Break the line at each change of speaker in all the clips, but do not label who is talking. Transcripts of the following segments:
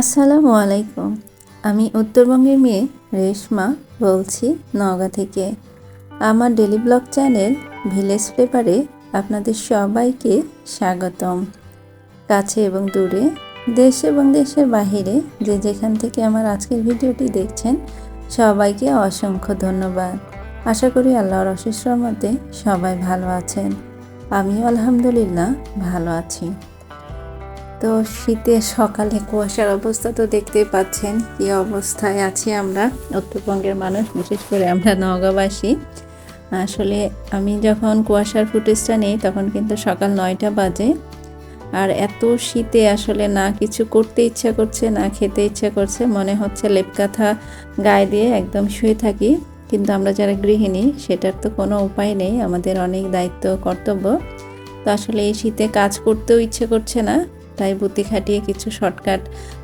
আসসালামু আলাইকুম। আমি উত্তরবঙ্গের মেয়ে রেশমা বলছি নওগাঁ থেকে। আমার ডেলি ব্লগ চ্যানেল ভিলেজ পেপারে আপনাদের সবাইকে স্বাগতম। কাছে এবং দূরে, দেশ এবং দেশের বাহিরে যে যেখান থেকে আমার আজকের ভিডিওটি দেখছেন, সবাইকে অসংখ্য ধন্যবাদ। আশা করি আল্লাহর অশেষ রহমতে সবাই ভালো আছেন। আমিও আলহামদুলিল্লাহ ভালো আছি। তো শীতের সকালে কুয়াশার অবস্থা তো দেখতেই পাচ্ছেন কি অবস্থায় আছি আমরা। উত্তরবঙ্গের মানুষ, বিশেষ করে আমরা নওগাঁবাসী। আসলে আমি যখন কুয়াশার ফুটেজটা নেই তখন কিন্তু সকাল নয়টা বাজে। আর এত শীতে আসলে না কিছু করতে ইচ্ছা করছে, না খেতে ইচ্ছা করছে, মনে হচ্ছে লেপকাথা গায়ে দিয়ে একদম শুয়ে থাকি। কিন্তু আমরা যারা গৃহিণী, সেটার তো কোনো উপায় নেই, আমাদের অনেক দায়িত্ব, কর্তব্য। তো আসলে এই শীতে কাজ করতেও ইচ্ছে করছে না। তাই বুদ্ধি খাটিয়ে কিছু শর্টকাট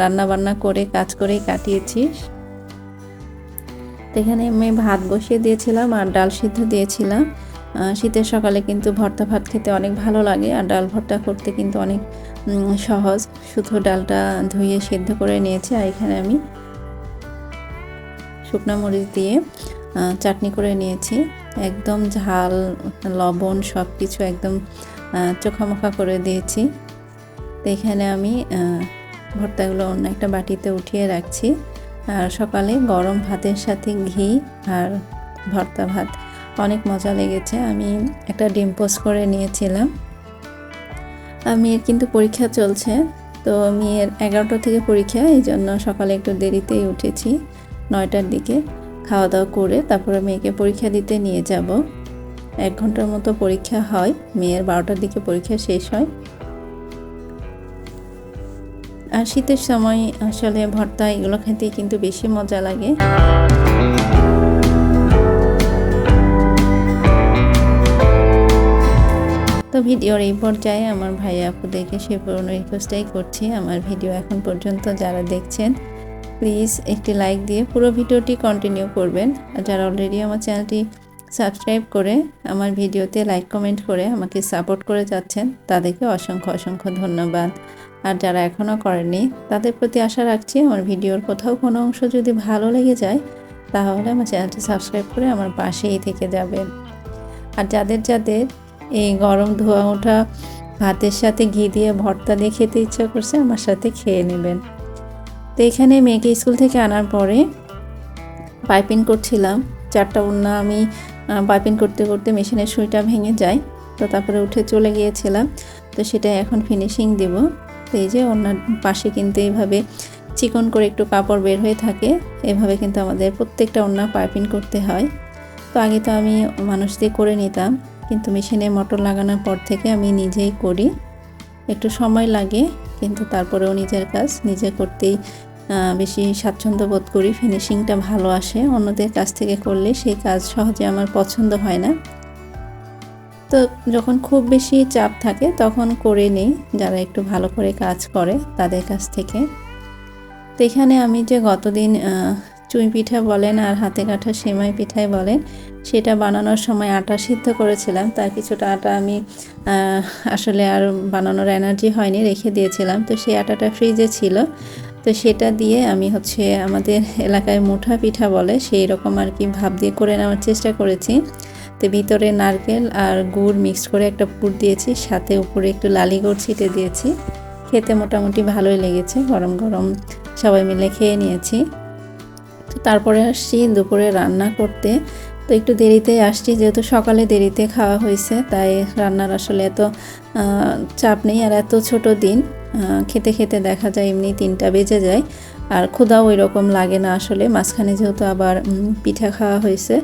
রান্না বান্না করে কাজ করেই কাটিয়েছি। তো এখানে আমি ভাত বসিয়ে দিয়েছিলাম আর ডাল সিদ্ধ দিয়েছিলাম। শীতের সকালে কিন্তু ভর্তা ভাত খেতে অনেক ভালো লাগে আর ডাল ভর্তা করতে কিন্তু অনেক সহজ। শুধু ডালটা ধুয়ে সিদ্ধ করে নিয়েছি আর এখানে আমি শুকনো মরিচ দিয়ে চাটনি করে নিয়েছি। একদম ঝাল, লবণ সব কিছু একদম চোখামোখা করে দিয়েছি। তো এখানে আমি ভর্তাগুলো অন্য একটা বাটিতে উঠিয়ে রাখছি। আর সকালে গরম ভাতের সাথে ঘি আর ভর্তা ভাত। অনেক মজা লেগেছে। আমি একটা ডিম পোস্ট করে নিয়েছিলাম। মেয়ের কিন্তু পরীক্ষা চলছে। তো মেয়ের এগারোটা থেকে পরীক্ষা, এই জন্য সকালে একটু দেরিতেই উঠেছি নয়টার দিকে। খাওয়া দাওয়া করে তারপরে মেয়েকে পরীক্ষা দিতে নিয়ে যাব। এক ঘণ্টার মতো পরীক্ষা হয়। মেয়ের বারোটার দিকে পরীক্ষা শেষ হয়। আর শীতের সময় আসলে ভর্তা এগুলো খেতে কিন্তু বেশি মজা লাগে। তো ভিডিওর এই পর্যায়ে আমার ভাই আপুদেরকে সে পুরনো রিকোয়েস্টটাই করছি। আমার ভিডিও এখন পর্যন্ত যারা দেখছেন প্লিজ একটি লাইক দিয়ে পুরো ভিডিওটি কন্টিনিউ করবেন। আর যারা অলরেডি আমার চ্যানেলটি সাবস্ক্রাইব করে আমার ভিডিওতে লাইক কমেন্ট করে আমাকে সাপোর্ট করে যাচ্ছেন, তাদেরকে অসংখ্য অসংখ্য ধন্যবাদ। আর যারা এখনও করেনি তাদের প্রতি আশা রাখছি আমার ভিডিওর কোথাও কোনো অংশ যদি ভালো লেগে যায়, তাহলে আমার চ্যানেলটি সাবস্ক্রাইব করে আমার পাশেই থেকে যাবেন। আর যাদের যাদের এই গরম ধোয়া ওঠা, ভাতের সাথে ঘি দিয়ে ভর্তা দিয়ে খেতে ইচ্ছা করছে, আমার সাথে খেয়ে নেবেন। তো এখানে মেয়েকে স্কুল থেকে আনার পরে পাইপিং করছিলাম। চারটা উন্না আমি পাইপিং করতে করতে মেশিনের সুইটা ভেঙে যায়, তো তারপরে উঠে চলে গিয়েছিলাম। তো সেটা এখন ফিনিশিং দেব। তো এই যে ওনার পাশে কিন্তু এইভাবে চিকন করে একটু কাপড় বের হয়ে থাকে। এভাবে কিন্তু আমাদের প্রত্যেকটা ওনা পাইপিং করতে হয়। তো আগে তো আমি মানুষ দিয়ে করে নিতাম, কিন্তু মেশিনে মোটর লাগানোর পর থেকে আমি নিজেই করি। একটু সময় লাগে, কিন্তু তারপরেও নিজের কাজ, নিজে করতেই বেশি স্বাচ্ছন্দ্য বোধ করি। ফিনিশিংটা ভালো আসে। অন্যদের কাছ থেকে করলে সেই কাজ সহজে আমার পছন্দ হয় না। তো যখন খুব বেশি চাপ থাকে তখন করে নেই, যারা একটু ভালো করে কাজ করে তাদের কাছ থেকে। তো এখানে আমি যে গতদিন চুই পিঠা বলেন আর হাতে কাঠা সেমাই পিঠাই বলেন, সেটা বানানোর সময় আটা সিদ্ধ করেছিলাম। তার কিছুটা আটা আমি আসলে আর বানানোর এনার্জি হয়নি, রেখে দিয়েছিলাম। তো সেই আটাটা ফ্রিজে ছিল। তো সেটা দিয়ে আমি হচ্ছে আমাদের এলাকায় মুঠা পিঠা বলে সেই রকম আর কি ভাব দিয়ে করে নেওয়ার চেষ্টা করেছি। তো ভিতরে নারকেল আর গুড় মিক্সড করে একটা পুর দিয়েছি, সাথে উপরে একটু লালি গুড় ছিটে দিয়েছি। খেতে মোটামুটি ভালোই লেগেছে, গরম গরম সবাই মিলে খেয়ে নিয়েছি। তো তারপরে আসছি দুপুরে রান্না করতে। তো একটু দেরিতেই আসছি, যেহেতু সকালে দেরিতে খাওয়া হয়েছে, তাই রান্নার আসলে এত চাপ নেই আর এত ছোট দিন খেতে খেতে দেখা যায় এমনি তিনটা বেজে যায়। আর ক্ষুদাও ওই রকম লাগে না আসলে। মাঝখানে যেহেতু আবার পিঠা খাওয়া হয়েছে।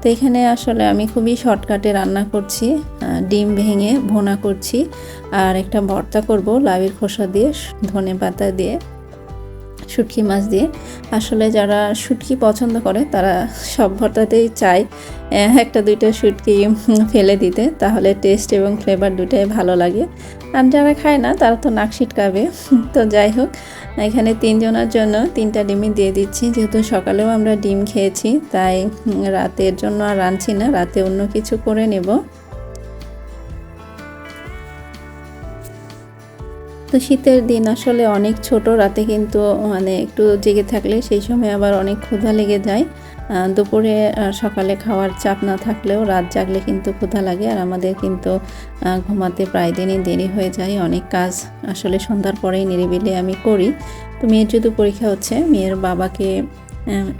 তো এখানে আসলে আমি খুবই শর্টকাটে রান্না করছি ডিম ভেঙে ভোনা করছি। আর একটা ভর্তা করব, লাউয়ের খোসা দিয়ে, ধনে পাতা দিয়ে। শুটকি মাছ দিয়ে। আসলে যারা শুটকি পছন্দ করে, তারা সব ভর্তাতেই চায় একটা, দুইটা শুটকি ফেলে দিতে। তাহলে টেস্ট এবং ফ্লেভার দুটাই ভালো লাগে। আর যারা খায় না, তারা তো নাক ছিটকাবে। তো যাই হোক, এখানে তিনজনের জন্য তিনটা ডিমই দিয়ে দিচ্ছি। যেহেতু সকালেও আমরা ডিম খেয়েছি, তাই রাতের জন্য আর রাঁধছি না। রাতে অন্য কিছু করে নেব। তো শীতের দিন আসলে অনেক ছোট রাতে কিন্তু মানে একটু জেগে থাকলে সেই সময় আবার অনেক ক্ষুধা লেগে যায়। দুপুরে সকালে খাওয়ার চাপ না থাকলেও রাত জাগলে কিন্তু ক্ষুধা লাগে। আর আমাদের কিন্তু ঘুমাতে প্রায় দিনই দেরি হয়ে যায়। অনেক কাজ আসলে সন্ধ্যার পরেই নিরিবিলি আমি করি। তো মেয়ের যেহেতু পরীক্ষা হচ্ছে, মেয়ের বাবাকে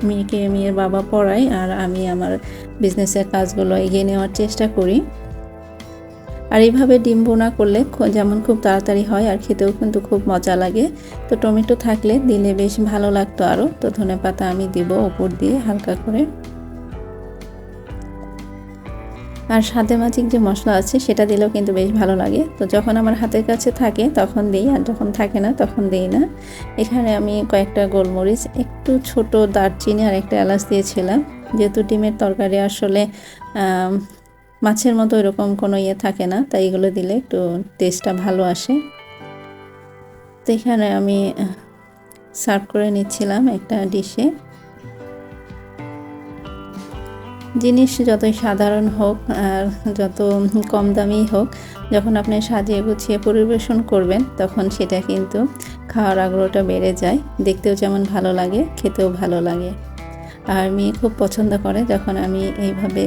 মেয়েকে, মেয়ের বাবা পড়ায় আর আমি আমার বিজনেসের কাজগুলো এগিয়ে নেওয়ার চেষ্টা করি। আর এইভাবে ডিম বোনা করলে যেমন খুব তাড়াতাড়ি হয় আর খেতেও কিন্তু খুব মজা লাগে। তো টমেটো থাকলে দিলে বেশ ভালো লাগতো আরও তো ধনে পাতা আমি দিব উপর দিয়ে হালকা করে। আর সাদে মাছিক যে মশলা আছে সেটা দিলেও কিন্তু বেশ ভালো লাগে। তো যখন আমার হাতের কাছে থাকে তখন দিই, আর যখন থাকে না তখন দিই না। এখানে আমি কয়েকটা গোলমরিচ, একটু ছোট দারচিনি আর একটা এলাচ দিয়েছিলাম। যেহেতু ডিমের তরকারি আসলে মাছের মতো এরকম কোনো ইয়ে থাকে না, তাই এগুলো দিলে একটু টেস্টটা ভালো আসে। তো এখানে আমি সার্ভ করে নিচ্ছিলাম একটা ডিশে জিনিস যতই সাধারণ হোক আর যত কম দামি হোক, যখন আপনি সাজিয়ে গুছিয়ে পরিবেশন করবেন, তখন সেটা কিন্তু খাওয়ার আগ্রহটা বেড়ে যায়। দেখতেও যেমন ভালো লাগে, খেতেও ভালো লাগে। আর মেয়ে খুব পছন্দ করে যখন আমি এইভাবে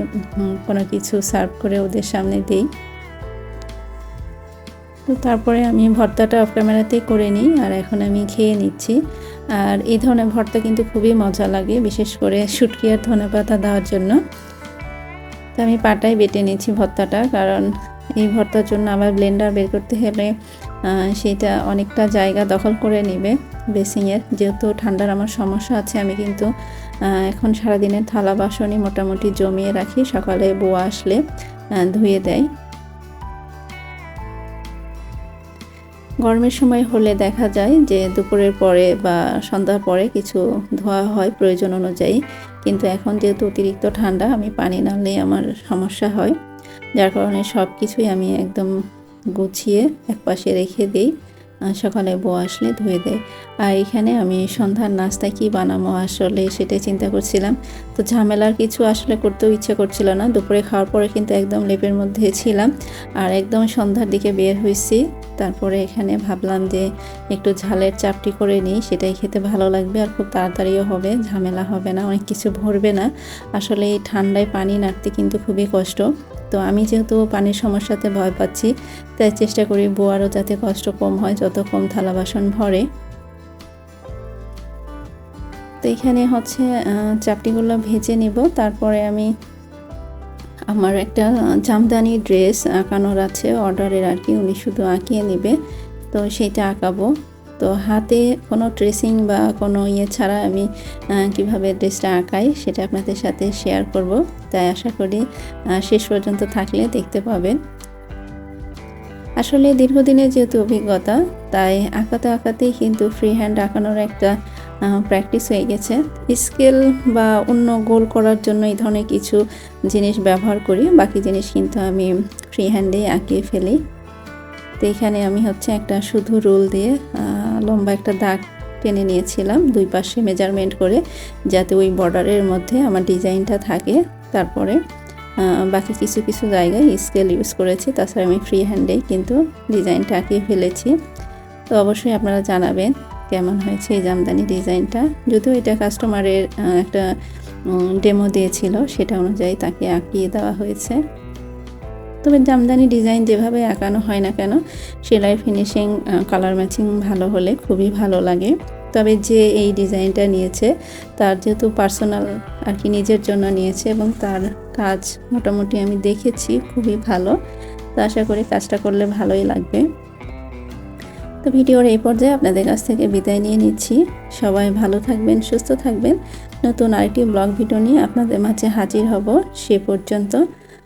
কোনো কিছু সার্ভ করে ওদের সামনে দিই। তো তারপরে আমি ভর্তাটা অফ ক্যামেরাতেই করে নিই আর এখন আমি খেয়ে নিচ্ছি। আর এই ধরনের ভর্তা কিন্তু খুবই মজা লাগে, বিশেষ করে শুটকি আর ধনে পাতা দেওয়ার জন্য। তো আমি পাটায় বেটে নিচ্ছি ভর্তাটা, কারণ এই ভর্তার জন্য আবার ব্লেন্ডার বের করতে হলে সেটা অনেকটা জায়গা দখল করে নেবে বেসিংয়ের। যেহেতু ঠান্ডার আমার সমস্যা আছে, আমি কিন্তু এখন সারাদিনের থালা বাসনই মোটামুটি জমিয়ে রাখি। সকালে বউ আসলে ধুয়ে দেয়। গরমের সময় হলে দেখা যায় যে দুপুরের পরে বা সন্ধ্যার পরে কিছু ধোয়া হয় প্রয়োজন অনুযায়ী। কিন্তু এখন যেহেতু অতিরিক্ত ঠান্ডা, আমি পানি নাড়লে আমার সমস্যা হয়। যার কারণে সব কিছুই আমি একদম গুছিয়ে এক পাশে রেখে দিই। সকালে বউ আসলে ধুয়ে দেয়। আর এখানে আমি সন্ধ্যার নাস্তা কী বানাবো আসলে সেটাই চিন্তা করছিলাম। তো ঝামেলার কিছু আসলে করতেও ইচ্ছে করছিল না। দুপুরে খাওয়ার পরে কিন্তু একদম লেপের মধ্যে ছিলাম। আর একদম সন্ধ্যার দিকে বের হয়েছি। তারপরে এখানে ভাবলাম যে একটু ঝালের চাপটি করে নিই। সেটাই খেতে ভালো লাগবে আর খুব তাড়াতাড়িও হবে। ঝামেলা হবে না, অনেক কিছু ভরবে না। আসলে এই ঠান্ডায় পানি নাড়তে কিন্তু খুবই কষ্ট। তো আমি যেহেতু পানির সমস্যাতে ভয় পাচ্ছি, তাই চেষ্টা করি বোয়ারও যাতে কষ্ট কম হয়, যত কম থালা বাসন ভরে। তো এখানে হচ্ছে চাপটিগুলো ভেজে নিব। তারপরে আমি আমার একটা জামদানি ড্রেস আঁকানোর আছে, অর্ডারের আর কি, উনি শুধু আঁকিয়ে নেবে। তো সেইটা আঁকাবো। তো হাতে কোনো ট্রেসিং বা কোনো ইয়ে ছাড়া আমি কীভাবে ড্রেসটা আঁকাই সেটা আপনাদের সাথে শেয়ার করব। তাই আশা করি শেষ পর্যন্ত থাকলে দেখতে পাবেন। আসলে দীর্ঘদিনের যেহেতু অভিজ্ঞতা, তাই আঁকাতে আঁকাতেই কিন্তু ফ্রি হ্যান্ড আঁকানোর একটা প্র্যাকটিস হয়ে গেছে। স্কেল বা অন্য গোল করার জন্য এই ধরনের কিছু জিনিস ব্যবহার করি। বাকি জিনিস কিন্তু আমি ফ্রি হ্যান্ডেই আঁকিয়ে ফেলি। তো এখানে আমি হচ্ছে একটা শুধু রোল দিয়ে লম্বা একটা দাগ টেনে নিয়েছিলাম দুই পাশে মেজারমেন্ট করে যাতে ওই বর্ডারের মধ্যে আমার ডিজাইনটা থাকে। তারপরে বাকি কিছু কিছু জায়গায় স্কেল ইউজ করেছি। তাছাড়া আমি ফ্রি হ্যান্ডেই কিন্তু ডিজাইনটা আঁকিয়ে ফেলেছি। তো অবশ্যই আপনারা জানাবেন কেমন হয়েছে এই জামদানি ডিজাইনটা। যদিও এটা কাস্টমারের একটা ডেমো দিয়েছিল, সেটা অনুযায়ী তাকে আঁকিয়ে দেওয়া হয়েছে। তবে জামদানি ডিজাইন যেভাবে আঁকানো হয় না কেন, সেলাই ফিনিশিং কালার ম্যাচিং ভালো হলে খুবই ভালো লাগে। তবে যে এই ডিজাইনটা নিয়েছে, তার যেহেতু পার্সোনাল আর কি নিজের জন্য নিয়েছে এবং তার কাজ মোটামুটি আমি দেখেছি, খুবই ভালো। তো আশা করি কাজটা করলে ভালোই লাগবে। তো ভিডিওর এই পর্যায়ে আপনাদের কাছ থেকে বিদায় নিয়ে নিচ্ছি। সবাই ভালো থাকবেন, সুস্থ থাকবেন। নতুন আরেকটি ব্লগ ভিডিও নিয়ে আপনাদের মাঝে হাজির হব সে পর্যন্ত।